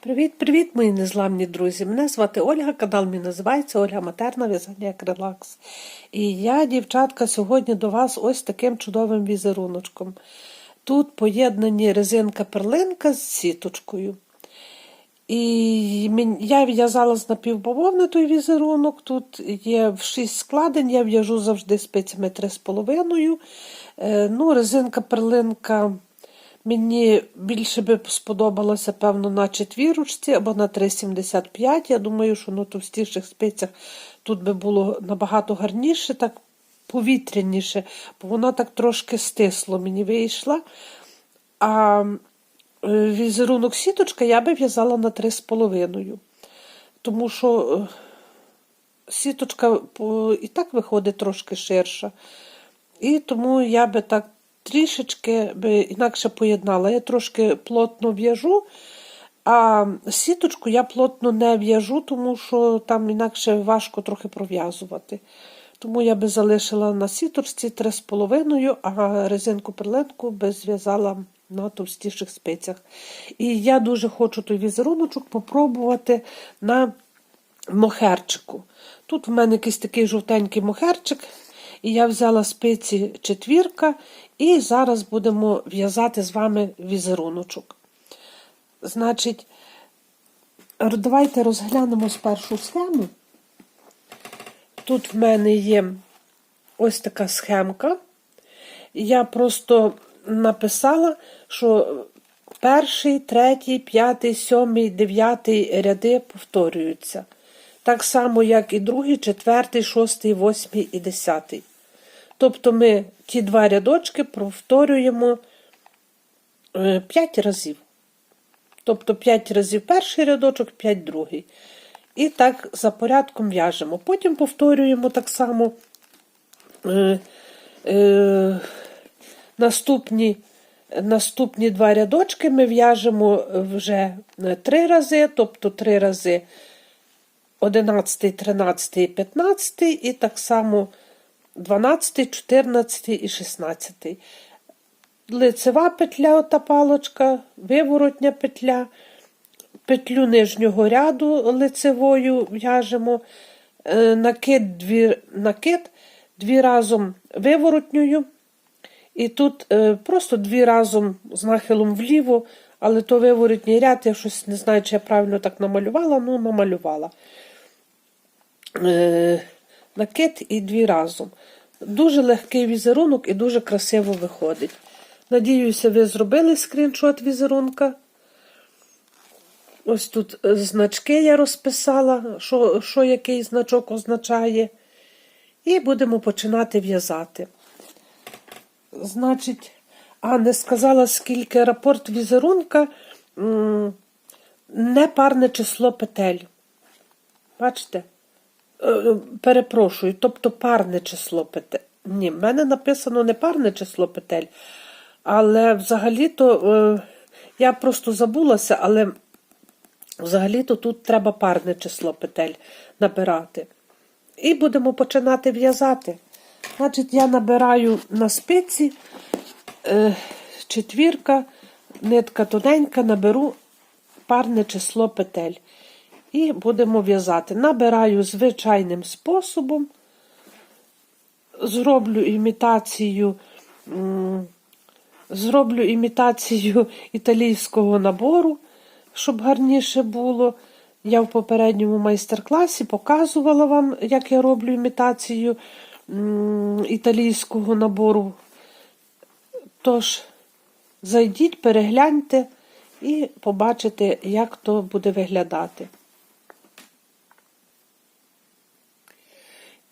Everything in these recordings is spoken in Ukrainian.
Привіт-привіт, мої незламні друзі! Мене звати Ольга, канал мій називається Ольга Матерна В'язання як релакс. І я, дівчатка, сьогодні до вас ось таким чудовим візеруночком. Тут поєднані резинка-перлинка з сіточкою. І я в'язала з напівбавовни той візерунок. Тут є в 6 складень, я в'яжу завжди спицями 3,5. Е, Ну, резинка-перлинка. Мені більше би сподобалося, певно, на четвірочці або на 3,75. Я думаю, що на товстіших спицях тут би було набагато гарніше, так повітряніше, бо вона так трошки стисло мені вийшла. А е, візерунок сіточка я би в'язала на 3,5. Тому що е, сіточка і так виходить трошки ширша. І тому я би так трішечки би інакше поєднала. Я трошки плотно в'яжу, а сіточку я плотно не в'яжу, тому що там інакше важко трохи пров'язувати. Тому я би залишила на сіточці 3,5, а резинку перлинку би зв'язала на товстіших спицях. І я дуже хочу той візеруночок попробувати на мохерчику. Тут в мене якийсь такий жовтенький мохерчик. І я взяла спиці четвірка, і зараз будемо в'язати з вами візеруночок. Значить, давайте розглянемо спершу схему. Тут в мене є ось така схемка. Я просто написала, що перший, третій, п'ятий, сьомий, дев'ятий ряди повторюються. Так само, як і другий, четвертий, шостий, восьмий і десятий. Тобто ми ті два рядочки повторюємо 5 е, разів. Тобто 5 разів перший рядочок, 5 другий. І так за порядком в'яжемо. Потім повторюємо так само е, е, наступні наступні два рядочки ми в'яжемо вже 3 рази, тобто 3 рази 11, 13, 15 і так само 12, 14 і 16. Лицева петля та палочка, виворотня петля, петлю нижнього ряду лицевою в'яжемо, е, накид дві, накид дві разом виворотньою. І тут е, просто дві разом з нахилом вліво, але то виворотній ряд, я щось не знаю, чи я правильно так намалювала, ну намалювала. Накид і дві разом. Дуже легкий візерунок і дуже красиво виходить. Надіюся, ви зробили скріншот візерунка. Ось тут е, значки я розписала, що, що який значок означає. І будемо починати в'язати. Значить, а не сказала, скільки рапорт візерунка не парне число петель. Бачите? Е, перепрошую, тобто парне число петель. Ні, в мене написано не парне число петель, але взагалі-то е, я просто забулася, але взагалі-то тут треба парне число петель набирати. І будемо починати в'язати. Значить, я набираю на спиці е, четвірка, нитка тоненька, наберу парне число петель. І будемо в'язати. Набираю звичайним способом, зроблю імітацію, зроблю імітацію італійського набору, щоб гарніше було. Я в попередньому майстер-класі показувала вам, як я роблю імітацію італійського набору. Тож, зайдіть, перегляньте і побачите, як то буде виглядати.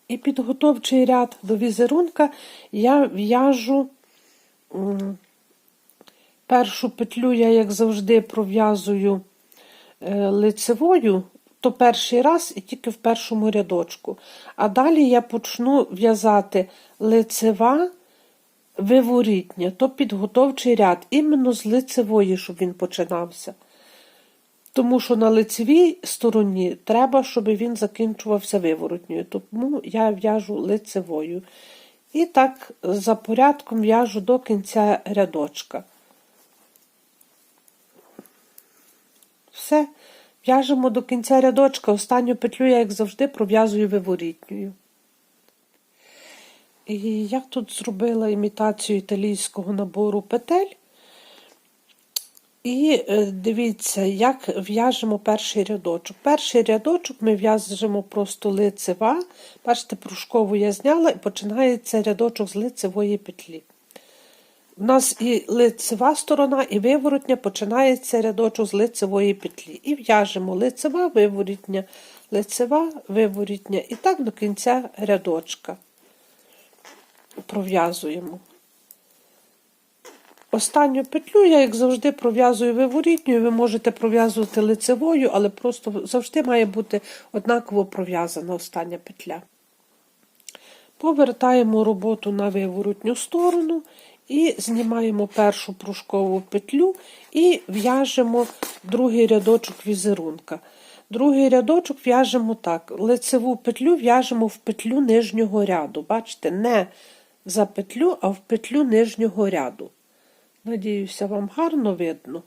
І підготовчий ряд до візерунка я в'яжу першу петлю, я, як завжди, пров'язую е, лицевою, то перший раз і тільки в першому рядочку. А далі я почну в'язати лицева виворітня, то підготовчий ряд, іменно з лицевої, щоб він починався. Тому що на лицевій стороні треба, щоб він закінчувався виворотньою. Тому я в'яжу лицевою. І так за порядком в'яжу до кінця рядочка. Все. В'яжемо до кінця рядочка. Останню петлю я, як завжди, пров'язую виворітньою. І я тут зробила імітацію італійського набору петель. І е, дивіться, як в'яжемо перший рядочок. Перший рядочок ми в'яжемо просто лицева. Бачите, пружкову я зняла і починається рядочок з лицевої петлі. У нас і лицева сторона, і виворотня починається рядочок з лицевої петлі. І в'яжемо лицева, виворітня, лицева, виворітня. І так до кінця рядочка пров'язуємо. Останню петлю я, як завжди, пров'язую виворітньою. Ви можете пров'язувати лицевою, але просто завжди має бути однаково пров'язана остання петля. Повертаємо роботу на виворотню сторону і знімаємо першу пружкову петлю і в'яжемо другий рядочок візерунка. Другий рядочок в'яжемо так. Лицеву петлю в'яжемо в петлю нижнього ряду. Бачите, не за петлю, а в петлю нижнього ряду. Надіюся, вам гарно видно.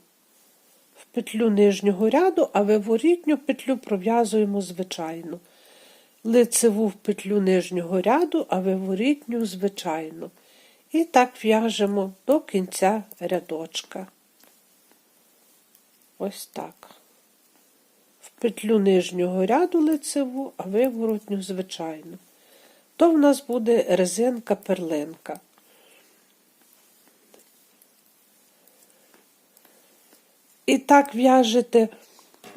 В петлю нижнього ряду, а виворітню петлю пров'язуємо звичайно. Лицеву в петлю нижнього ряду, а виворітню звичайно. І так в'яжемо до кінця рядочка. Ось так. В петлю нижнього ряду лицеву, а виворотню звичайно. То в нас буде резинка-перлинка. І так в'яжете,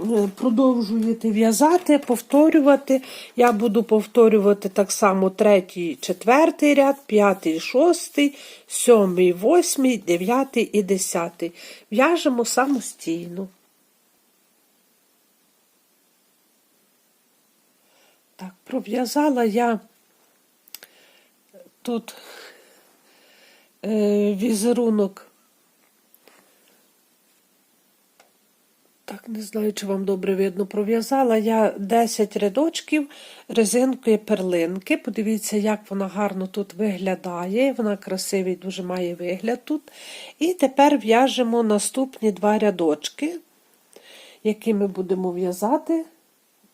е, продовжуєте в'язати, повторювати. Я буду повторювати так само третій, четвертий ряд, п'ятий, шостий, сьомий, восьмий, дев'ятий і десятий. В'яжемо самостійно. Так, пров'язала я тут е, візерунок. Так, не знаю, чи вам добре видно, пров'язала я 10 рядочків резинкою перлинки. Подивіться, як вона гарно тут виглядає. Вона красивий, дуже має вигляд тут. І тепер в'яжемо наступні два рядочки, які ми будемо в'язати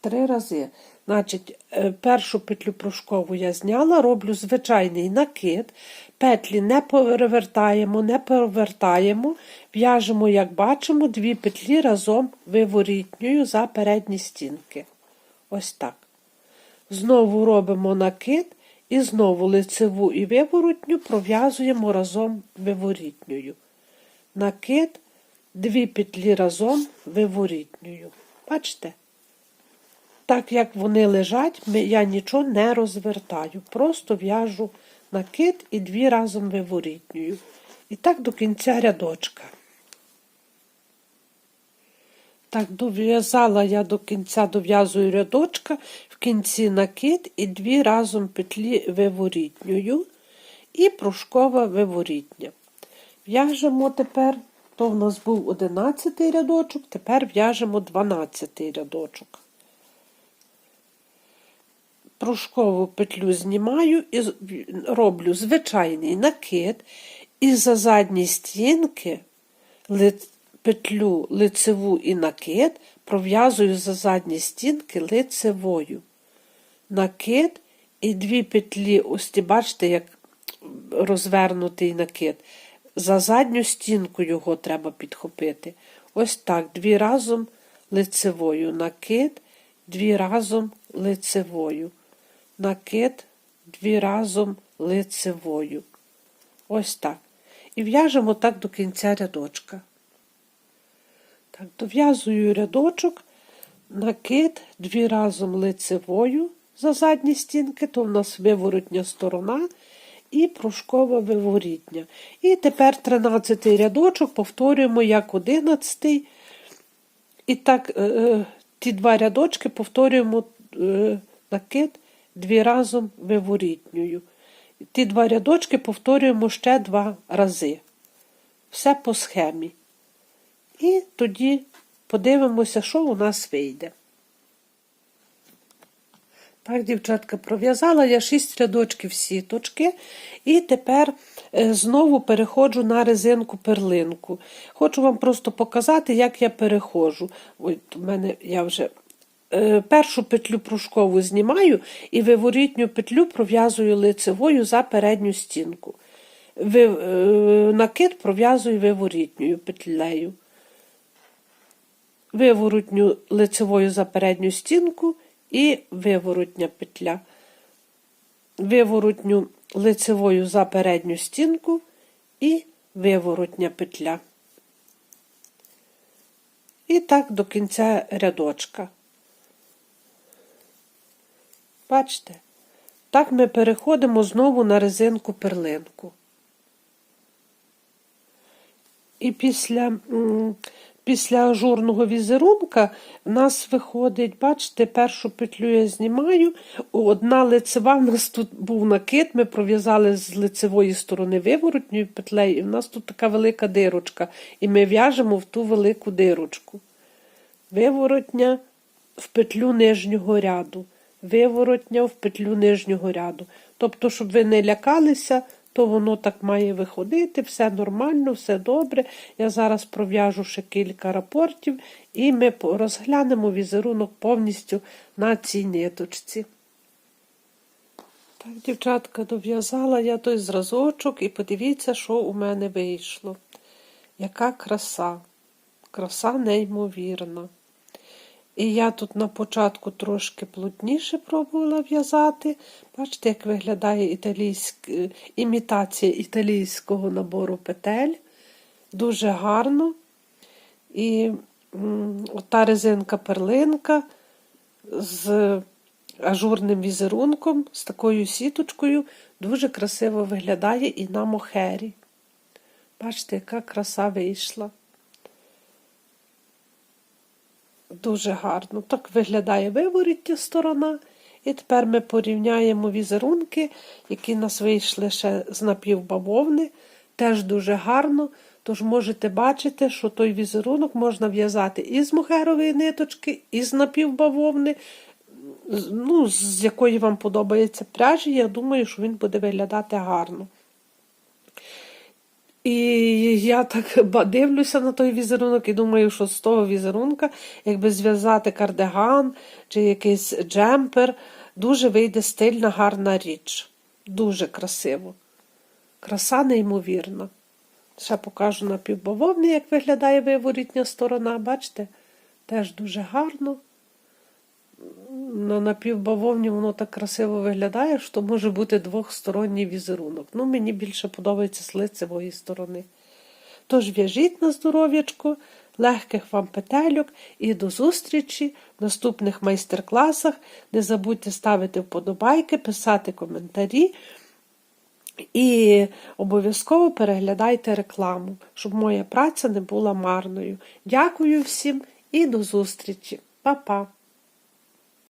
три рази. Значить, е, першу петлю пружкову я зняла, роблю звичайний накид. Петлі не перевертаємо, не повертаємо, в'яжемо, як бачимо, дві петлі разом виворітньою за передні стінки. Ось так. Знову робимо накид і знову лицеву і виворотню пров'язуємо разом виворітньою. Накид, дві петлі разом виворітньою. Бачите? Так як вони лежать, я нічого не розвертаю. Просто в'яжу накид і дві разом виворітнюю. І так до кінця рядочка. Так, дов'язала я до кінця дов'язую рядочка, в кінці накид і дві разом петлі виворітнюю і пружкова виворітня. В'яжемо тепер, то в нас був 11 рядочок, тепер в'яжемо 12 рядочок пружкову петлю знімаю і роблю звичайний накид, і за задні стінки петлю лицеву і накид пров'язую за задні стінки лицевою. Накид і дві петлі, ось бачите, як розвернутий накид. За задню стінку його треба підхопити. Ось так, дві разом лицевою накид, дві разом лицевою накид дві разом лицевою. Ось так. І в'яжемо так до кінця рядочка. Так, дов'язую рядочок, накид дві разом лицевою за задні стінки, то в нас виворотня сторона і пружкова виворітня. І тепер 13 рядочок повторюємо як 11. І так, е, е, ті два рядочки повторюємо е, накид дві разом виворітньою. Ті два рядочки повторюємо ще два рази. Все по схемі. І тоді подивимося, що у нас вийде. Так, дівчатка, пров'язала я 6 рядочків сіточки і тепер е, знову переходжу на резинку перлинку. Хочу вам просто показати, як я переходжу. Ой, у мене я вже першу петлю пружкову знімаю і виворітню петлю пров'язую лицевою за передню стінку. Е, накид пров'язую виворітньою петлею. Виворотню лицевою за передню стінку і виворотня петля. Виворотню лицевою за передню стінку і виворотня петля. І так до кінця рядочка. Бачите? Так ми переходимо знову на резинку перлинку. І після, після ажурного візерунка в нас виходить, бачите, першу петлю я знімаю, одна лицева, в нас тут був накид, ми пров'язали з лицевої сторони виворотньою петлею, і в нас тут така велика дирочка, і ми в'яжемо в ту велику дирочку. Виворотня в петлю нижнього ряду, виворотня в петлю нижнього ряду. Тобто, щоб ви не лякалися, то воно так має виходити, все нормально, все добре. Я зараз пров'яжу ще кілька рапортів і ми розглянемо візерунок повністю на цій ниточці. Так, дівчатка, дов'язала я той зразочок і подивіться, що у мене вийшло. Яка краса, краса неймовірна. І я тут на початку трошки плотніше пробувала в'язати. Бачите, як виглядає італійськ... е, імітація італійського набору петель. Дуже гарно. І м, ота резинка-перлинка з ажурним візерунком, з такою сіточкою, дуже красиво виглядає і на мохері. Бачите, яка краса вийшла. Дуже гарно. Так виглядає виворіття сторона. І тепер ми порівняємо візерунки, які в нас вийшли ще з напівбавовни. Теж дуже гарно. Тож можете бачити, що той візерунок можна в'язати і з мохерової ниточки, і з напівбавовни, ну, з якої вам подобається пряжі. Я думаю, що він буде виглядати гарно. І я так дивлюся на той візерунок і думаю, що з того візерунка, якби зв'язати кардиган чи якийсь джемпер, дуже вийде стильна, гарна річ. Дуже красиво. Краса неймовірна. Ще покажу на півбавовни, як виглядає виворітня сторона. Бачите? Теж дуже гарно. На напівбавовні воно так красиво виглядає, що може бути двохсторонній візерунок. Ну, мені більше подобається з лицевої сторони. Тож в'яжіть на здоров'ячко, легких вам петельок і до зустрічі в наступних майстер-класах. Не забудьте ставити вподобайки, писати коментарі. І обов'язково переглядайте рекламу, щоб моя праця не була марною. Дякую всім і до зустрічі. Па-па!